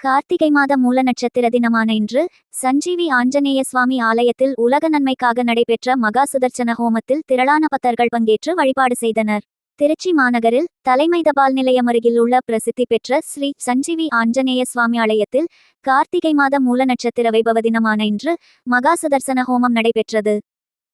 கார்த்திகை மாத மூல நட்சத்திர தினமான இன்று சஞ்சீவி ஆஞ்சநேய சுவாமி ஆலயத்தில் உலக நன்மைக்காக நடைபெற்ற மகா சுதர்சன ஹோமத்தில் திரளான பக்தர்கள் பங்கேற்று வழிபாடு செய்தனர். திருச்சி மாநகரில் தலைமை தபால் நிலையம் அருகில் உள்ள பிரசித்தி பெற்ற ஸ்ரீ சஞ்சீவி ஆஞ்சநேய சுவாமி ஆலயத்தில் கார்த்திகை மாத மூல நட்சத்திர வைபவ தினமான இன்று மகா சுதர்சன ஹோமம் நடைபெற்றது.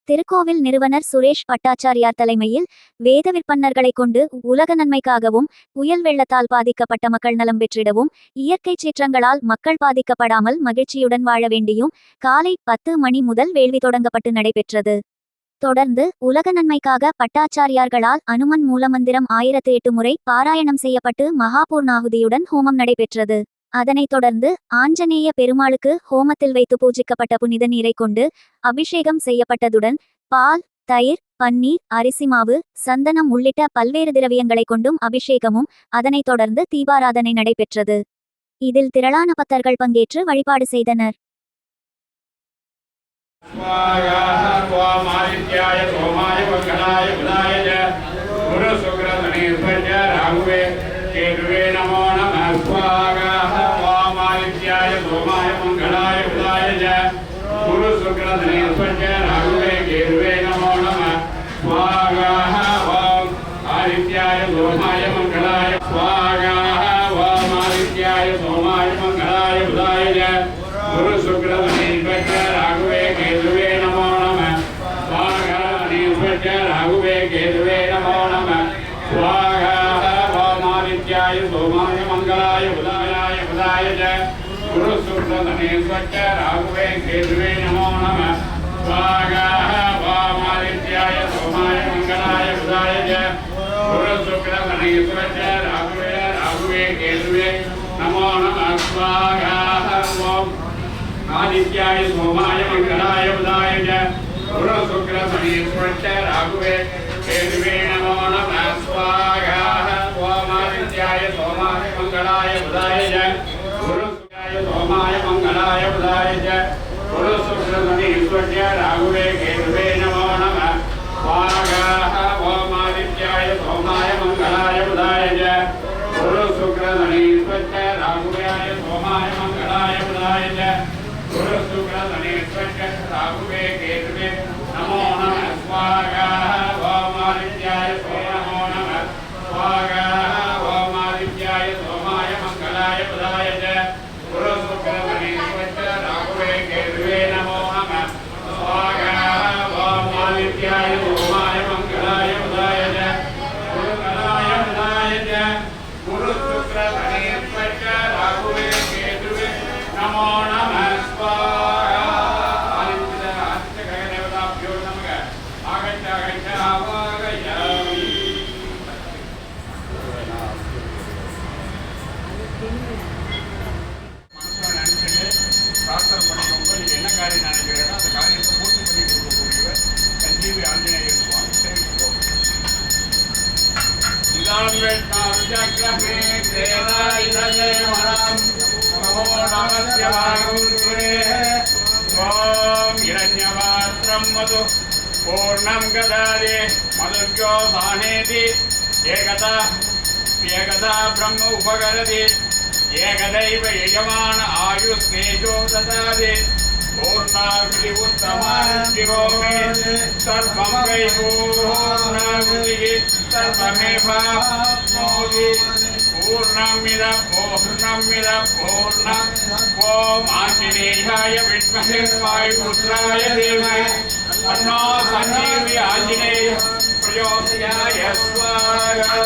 திருக்கோவில் நிறுவனர் சுரேஷ் பட்டாச்சாரியார் தலைமையில் வேத விற்பன்னர்களை கொண்டு உலக நன்மைக்காகவும் புயல் வெள்ளத்தால் பாதிக்கப்பட்ட மக்கள் நலம் பெற்றிடவும் இயற்கை சீற்றங்களால் மக்கள் பாதிக்கப்படாமல் மகிழ்ச்சியுடன் வாழ வேண்டியும் காலை பத்து மணி முதல் வேள்வி தொடங்கப்பட்டு நடைபெற்றது. தொடர்ந்து உலக நன்மைக்காக பட்டாச்சாரியார்களால் அனுமன் மூலமந்திரம் ஆயிரத்து எட்டு முறை பாராயணம் செய்யப்பட்டு மகாபூர்ணாகுதியுடன் ஹோமம் நடைபெற்றது. அதனைத் தொடர்ந்து ஆஞ்சநேய பெருமாளுக்கு ஹோமத்தில் வைத்து பூஜிக்கப்பட்ட புனித நீரை கொண்டு அபிஷேகம் செய்யப்பட்டதுடன் பால் தயிர் பன்னீர் அரிசி மாவு சந்தனம் உள்ளிட்ட பல்வேறு திரவியங்களைக் கொண்டும் அபிஷேகமும் அதனைத் தொடர்ந்து தீபாராதனை நடைபெற்றது இதில் திரளான பக்தர்கள் பங்கேற்று வழிபாடு செய்தனர் स्वायाः त्वामादित्याय सोमाय मङ्गलाय बुधाय त्वामादित्याय सोमाय मङ्गलाय बुधाय च गुरुशुक्रधनेश्वर्य राघवे केतुवे नमो नमः स्वागाः वाम् आदित्याय सोमाय मङ्गलाय स्वागाः वामादित्याय सोमाय मङ्गलाय बुधाय च गुरुशुक्रधनेश्वर्य राघवे केतुवे नमो नमः स्वागाधनेश्वर्य राघवे केतुवे नमो नमः स्वाहा वामादित्याय सोमाय मङ्गलाय बुधाय बुधाय च गुरुशुक्रधनेश्वर्य राघवे केतुवे नमो नमः स्वाहा वामादित्याय सोमाय मङ्गलाय बुधाय च राघवे केतुवे नमो नमः सोमाय मङ्गलाय बुधाय च गुरुशुक्रशनीश्वरश्च राघवे केतुवे नमो नमः स्वाहा ओमादित्याय सोमाय मङ्गलाय बुधाय च गुरुशुक्रशनीश्वरश्च राघवाय सोमाय मङ्गलाय बुधाय च गुरुशुक्रशनीश्वरश्च மங்களாய ஓமாய மங்களாய உதாயத குருகலாய உதாயத குரு சுக்ர பணியப்பட்ட ராகுவே கேதுவே நமோ நமஸ்வாய ஆதித்த ஆதித்த ககதேவதாபியோ நமக ஆகட்ட ஆகட்ட ஆவாகயாமி Thank you. మధు పూర్ణం గదాది మధుర్యో దానేది ఏకత ఏకత బ్రహ్మ ఉపగరది. ఏకదైవ యజమాన ఆయుస్తేజో దాది शिवो मे सर्वं वैपूर्णावृतिः सर्वमेव मोदि पूर्णमिदं पूर्णमिदं पूर्णम् ॐ आञ्जनेयाय वायुपुत्राय धीमहि तन्नो सञ्जीव्य आञ्जनेय प्रयोगाय स्वाहा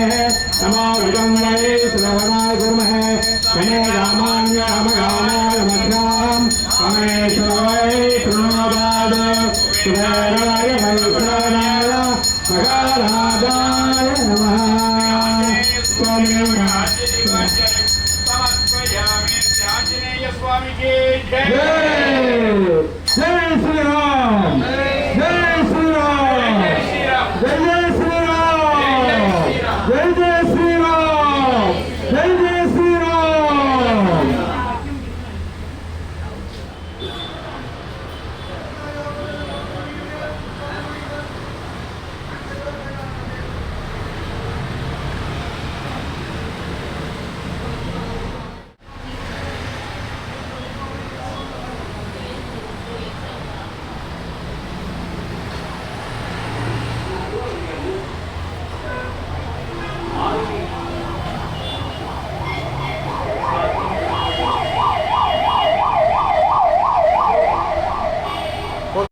नमो विजम्बरे सुरवनाय कुर्महे शने राम